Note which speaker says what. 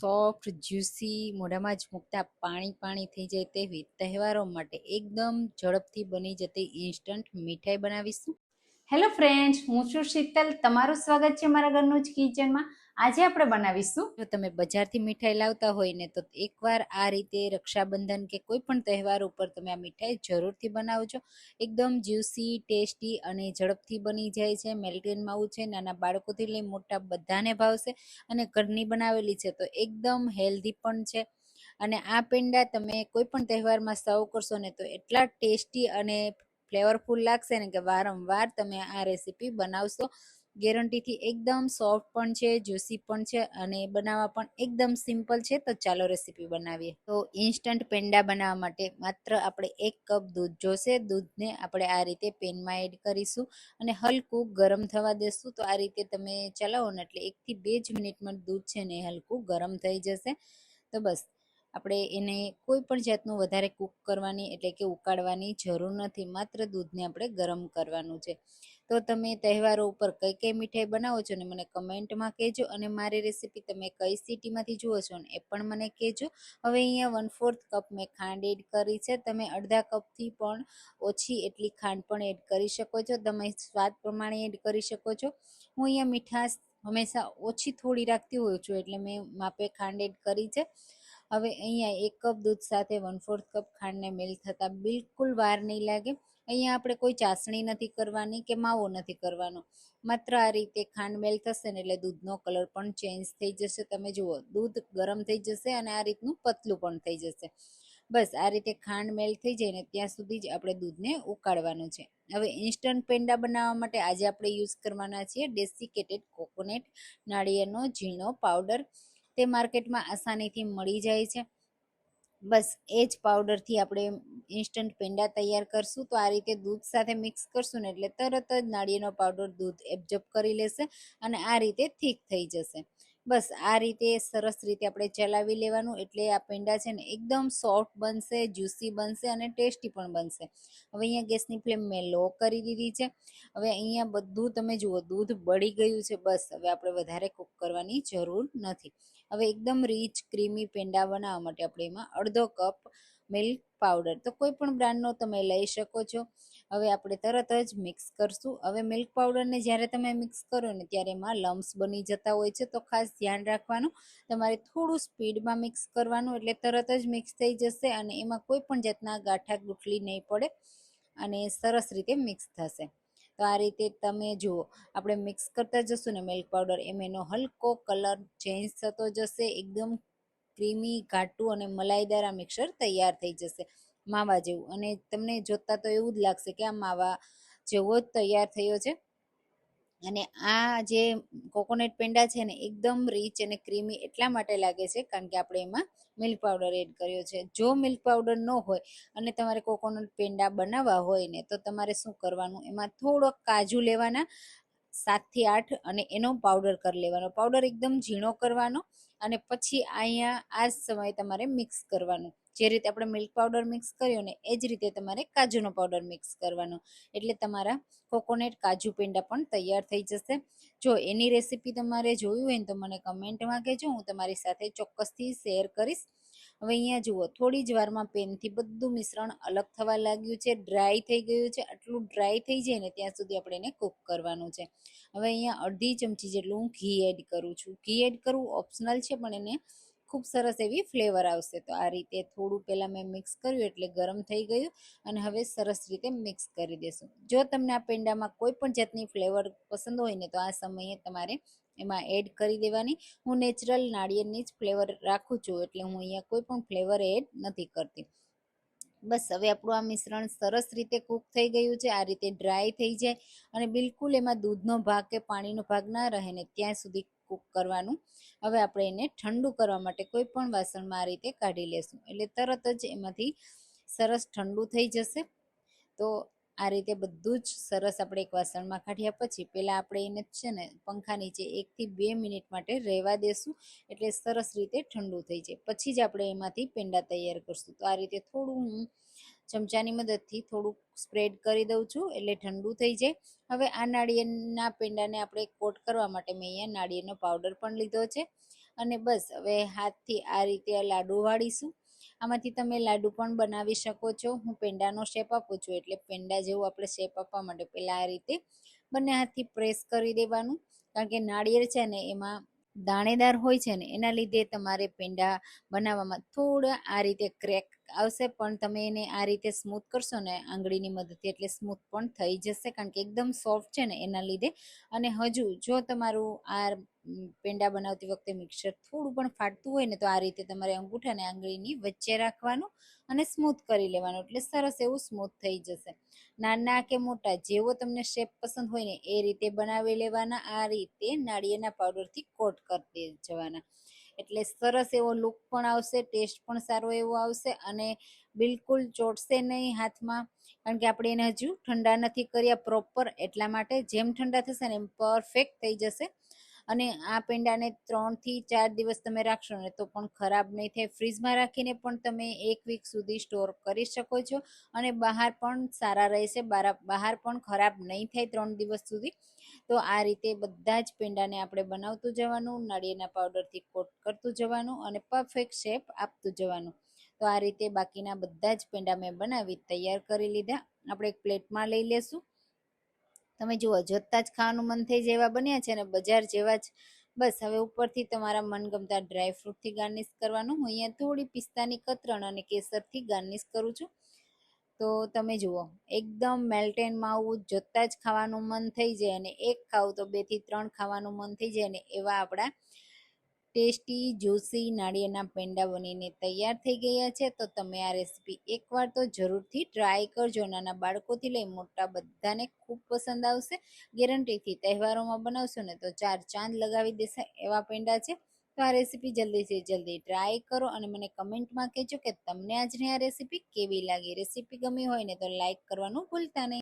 Speaker 1: Soft juicy મોઢામાં જ મૂકતા પાણી પાણી થઈ જાય તેવી તહેવારો માટે એકદમ ઝડપથી બની જતી ઇન્સ્ટન્ટ મીઠાઈ બનાવીશું.
Speaker 2: હેલો ફ્રેન્ડ્સ હું છું શીતલ. તમારું સ્વાગત છે મારા ઘરનું જ કિચનમાં આજે આપણે બનાવીશું.
Speaker 1: જો તમે બજારથી મીઠાઈ લાવતા હોય ને, તો એકવાર આ રીતે રક્ષાબંધન કે કોઈ પણ તહેવાર ઉપર તમે આ મીઠાઈ જરૂરથી બનાવજો. એકદમ જ્યુસી ટેસ્ટી અને ઝડપથી બની જાય છે. મેલ્ટેનમાં માવું છે, નાના બાળકોથી લઈ મોટા બધાને ભાવશે અને ઘરની બનાવેલી છે, તો એકદમ હેલ્ધી પણ છે. અને આ પેંડા તમે કોઈ પણ તહેવારમાં સર્વ કરશો ને, તો એટલા ટેસ્ટી અને ફ્લેવરફુલ લાગશે ને કે વારંવાર તમે આ રેસીપી બનાવશો. ગેરંટીથી એકદમ સોફ્ટ પણ છે, જ્યુસી પણ છે અને બનાવવા પણ એકદમ સિમ્પલ છે. તો ચાલો રેસીપી બનાવીએ. તો ઇન્સ્ટન્ટ પેંડા બનાવવા માટે માત્ર આપણે એક કપ દૂધ જોશે. દૂધને આપણે આ રીતે પેનમાં એડ કરીશું અને હલકું ગરમ થવા દેશું. તો આ રીતે તમે ચલાવો ને એટલે એકથી બે જ મિનિટમાં દૂધ છે ને હલકું ગરમ થઈ જશે. તો બસ, આપણે એને કોઈ પણ જાતનું વધારે કૂક કરવાની એટલે કે ઉકાળવાની જરૂર નથી. માત્ર દૂધને આપણે ગરમ કરવાનું છે. તો તમે તહેવારો ઉપર કઈ કઈ મીઠાઈ બનાવો છો ને મને કમેન્ટમાં કહેજો અને મારી રેસીપી તમે કઈ સિટીમાંથી જુઓ છો ને એ પણ મને કહેજો. હવે અહીંયા વન ફોર્થ કપ મેં ખાંડ એડ કરી છે. તમે અડધા કપથી પણ ઓછી એટલી ખાંડ પણ એડ કરી શકો છો. તમે સ્વાદ પ્રમાણે એડ કરી શકો છો. હું અહીંયા મીઠાશ હંમેશા ઓછી થોડી રાખતી હોઉં છું એટલે મેં માપે ખાંડ એડ કરી છે. હવે અહીંયા એક કપ દૂધ સાથે વન ફોર્થ કપ ખાંડને મેલ્ટ થતાં બિલકુલ વાર નહીં લાગે. અહીંયા આપણે કોઈ ચાસણી નથી કરવાની કે માવો નથી કરવાનો. માત્ર આ રીતે ખાંડ મેલ થશે ને એટલે દૂધનો કલર પણ ચેન્જ થઈ જશે. તમે જુઓ, દૂધ ગરમ થઈ જશે અને આ રીતનું પતલું પણ થઈ જશે. બસ, આ રીતે ખાંડ મેલ થઈ જાય ને ત્યાં સુધી જ આપણે દૂધને ઉકાળવાનું છે. હવે ઇન્સ્ટન્ટ પેંડા બનાવવા માટે આજે આપણે યુઝ કરવાના છીએ ડેસિકેટેડ કોકોનટ નાળિયેરનો ઝીણો પાવડર તે માર્કેટમાં આસાનીથી મળી જાય છે. બસ એ જ પાવડરથી આપણે ઇન્સ્ટન્ટ પેંડા તૈયાર કરશું. તો આ રીતે દૂધ સાથે મિક્સ કરશું ને એટલે તરત જ નાળિયેરનો પાવડર દૂધ એબ્ઝોર્બ કરી લેશે અને આ રીતે થીક થઈ જશે. બસ આ રીતે સરસ રીતે આપણે ચલાવી લેવાનું. એટલે આ પેંડા છે ને એકદમ સોફ્ટ બનશે, જ્યુસી બનશે અને ટેસ્ટી પણ બનશે. હવે અહીંયા ગેસની ફ્લેમ મેં લો કરી દીધી છે. હવે અહીંયા બધું તમે જુઓ, દૂધ બળી ગયું છે બસ. હવે આપણે વધારે કૂક કરવાની જરૂર નથી. હવે એકદમ રીચ ક્રીમી પેંડા બનાવવા માટે આપણે એમાં અડધો કપ મિલ્ક પાવડર તો કોઈ પણ બ્રાન્ડનો તમે લઈ શકો છો. હવે આપણે તરત જ મિક્સ કરશું. હવે મિલ્ક પાવડરને જ્યારે તમે મિક્સ કરો ને ત્યારે એમાં લમ્સ બની જતા હોય છે. તો ખાસ ધ્યાન રાખવાનું, તમારે થોડું સ્પીડમાં મિક્સ કરવાનું એટલે તરત જ મિક્સ થઈ જશે અને એમાં કોઈ પણ જાતના ગાંઠા ગુઠલી નહીં પડે અને સરસ રીતે મિક્સ થશે. તો આ રીતે તમે જુઓ, આપણે મિક્સ કરતા જશું ને મિલ્ક પાવડર એમ એનો હલકો કલર ચેન્જ થતો જશે, એકદમ ક્રીમી ઘાટું અને મલાઈદાર મિક્સર તૈયાર થઈ જશે. માવા જેવું. અને તમને જોતાં તો એવું જ લાગશે કે આ માવા જેવો જ તૈયાર થયો છે. અને આ જે કોકોનટ પેંડા છે ને, એકદમ રીચ અને ક્રીમી એટલા માટે લાગે છે, કારણ કે આપણે એમાં મિલ્ક પાવડર એડ કર્યો છે. જો મિલ્ક પાવડર ન હોય અને તમારે કોકોનટ પેંડા બનાવવા હોય ને, તો તમારે શું કરવાનું? એમાં થોડોક કાજુ લેવાના, સાતથી આઠ, અને એનો પાવડર કરી લેવાનો. પાવડર એકદમ ઝીણો કરવાનો અને પછી અહીંયા આ જ સમયે તમારે મિક્સ કરવાનું. જે રીતે આપણે મિલ્ક પાવડર મિક્સ કર્યો ને, એ જ રીતે તમારે કાજુનો પાવડર મિક્સ કરવાનો. એટલે તમારા કોકોનટ કાજુ પેંડા પણ તૈયાર થઈ જશે. જો એની રેસીપી તમારે જોયું હોય ને, તો મને કમેન્ટમાં કહેજો. હું તમારી સાથે ચોક્કસથી શેર કરીશ. હવે અહીંયા જુઓ, થોડી જ વારમાં પેનથી બધું મિશ્રણ અલગ થવા લાગ્યું છે. ડ્રાય થઈ ગયું છે. આટલું ડ્રાય થઈ જાય ને, ત્યાં સુધી આપણે એને કૂક કરવાનું છે. હવે અહીંયા અડધી ચમચી જેટલું હું ઘી એડ કરું છું. ઘી એડ કરવું ઓપ્શનલ છે, પણ એને ખૂબ સરસ એવી ફ્લેવર આવશે. તો આ રીતે થોડું પહેલાં મેં મિક્સ કર્યું એટલે ગરમ થઈ ગયું અને હવે સરસ રીતે મિક્સ કરી દેશું. જો તમને આ પેંડામાં કોઈ પણ જાતની ફ્લેવર પસંદ હોય ને, તો આ સમયે તમારે એમાં એડ કરી દેવાની. હું નેચરલ નાળિયેરની જ ફ્લેવર રાખું છું એટલે હું અહીંયા કોઈ પણ ફ્લેવર એડ નથી કરતી. બસ હવે આપણું આ મિશ્રણ સરસ રીતે કૂક થઈ ગયું છે, આ રીતે ડ્રાય થઈ જાય અને બિલકુલ એમાં દૂધનો ભાગ કે પાણીનો ભાગ ના રહે ને ત્યાં સુધી કૂક કરવાનું. હવે આપણે એને ઠંડુ કરવા માટે કોઈ પણ વાસણમાં આ રીતે કાઢી લેશું. એટલે તરત જ એમાંથી સરસ ઠંડુ થઈ જશે. તો આ રીતે બધું જ સરસ આપણે એક વાસણમાં કાઢ્યા પછી પહેલાં આપણે એને છે ને પંખા નીચે એકથી બે મિનિટ માટે રહેવા દેશું. એટલે સરસ રીતે ઠંડુ થઈ જાય. પછી જ આપણે એમાંથી પેંડા તૈયાર કરશું. તો આ રીતે થોડું હું ચમચાની મદદથી થોડુંક સ્પ્રેડ કરી દઉં છું એટલે ઠંડુ થઈ જાય. હવે આ નાળિયેરના પેંડાને આપણે કોટ કરવા માટે મેં અહીંયા નાળિયેરનો પાવડર પણ લીધો છે. અને બસ હવે હાથથી આ રીતે લાડુ વાળીશું. આમાંથી તમે લાડુ પણ બનાવી શકો છો. હું પેંડાનો શેપ આપું છું, એટલે પેંડા જેવું આપણે શેપ આપવા માટે પહેલાં આ રીતે બંને હાથથી પ્રેસ કરી દેવાનું. કારણ કે નાળિયેર છે ને, એમાં દાણેદાર હોય છે ને, એના લીધે તમારે પેંડા બનાવવામાં થોડા આ રીતે ક્રેક આવશે, પણ તમે એને આ રીતે સ્મૂથ કરશો ને, આંગળીની મદદથી, એટલે સ્મૂથ પણ થઈ જશે. કારણ કે એકદમ સોફ્ટ છે ને, એના લીધે. અને હજુ જો તમારું આ પેંડા બનાવતી વખતે મિક્સર થોડું પણ ફાટતું હોય ને તો આ રીતે તમારે અંગૂઠાને આંગળીની વચ્ચે રાખવાનું અને સ્મૂથ કરી લેવાનું. એટલે સરસ એવું સ્મૂથ થઈ જશે. નાના કે મોટા, જેવો તમને શેપ પસંદ હોય ને એ રીતે બનાવી લેવાના. આ રીતે નાળિયેરના પાવડરથી કોટ કરી જવાના. એટલે સરસ એવો લુક પણ આવશે ટેસ્ટ પણ સારો એવો આવશે અને બિલકુલ ચોટશે નહીં હાથમાં. કારણ કે આપણે એને હજુ ઠંડા નથી કર્યા પ્રોપર એટલા માટે જેમ ઠંડા થશે ને એમ પરફેક્ટ થઈ જશે. અને આ પેંડાને ત્રણથી ચાર દિવસ તમે રાખશો ને તો પણ ખરાબ નહીં થાય. ફ્રીજમાં રાખીને પણ તમે એક વીક સુધી સ્ટોર કરી શકો છો અને બહાર પણ સારા રહેશે. બહાર પણ ખરાબ નહીં થાય ત્રણ દિવસ સુધી. તો આ રીતે બધા જ પેંડાને આપણે બનાવતું જવાનું, નાળિયેરના પાવડરથી કોટ કરતું જવાનું અને પરફેક્ટ શેપ આપતું જવાનું. તો આ રીતે બાકીના બધા જ પેંડા મેં બનાવી, તૈયાર કરી લીધા. આપણે એક પ્લેટમાં લઈ લેશું. તમે જુઓ, જોતાં જ ખાવાનું મન થઈ જાય એવા બન્યા છે અને બજાર જેવા જ. બસ, હવે ઉપરથી તમારા મનગમતા ડ્રાયફ્રૂટથી ગાર્નિશ કરવાનું. હું અહીંયા થોડી પિસ્તાની કતરણ અને કેસરથી ગાર્નિશ કરું છું. તો તમે જુઓ, એકદમ મેલ્ટેનમાં આવું જોતાં જ ખાવાનું મન થઈ જાય અને એક ખાવું તો બેથી ત્રણ ખાવાનું મન થઈ જાય ને એવા આપણા ટેસ્ટી, જ્યુસી, નાળિયેરના પેંડા બનીને તૈયાર થઈ ગયા છે, તો તમે આ રેસીપી એકવાર તો જરૂરથી ટ્રાય કરજો. નાના બાળકોથી લઈ મોટા બધાને ખૂબ પસંદ આવશે. ગેરંટીથી તહેવારોમાં બનાવશો ને તો ચાર ચાંદ લગાવી દેશે એવા પેંડા છે. તો આ રેસીપી જલ્દીથી જલ્દી ટ્રાય કરો અને મને કમેન્ટમાં કહેજો કે તમને આજની આ રેસીપી કેવી લાગી. રેસીપી ગમી હોય ને તો લાઇક કરવાનું ભૂલતા નહીં.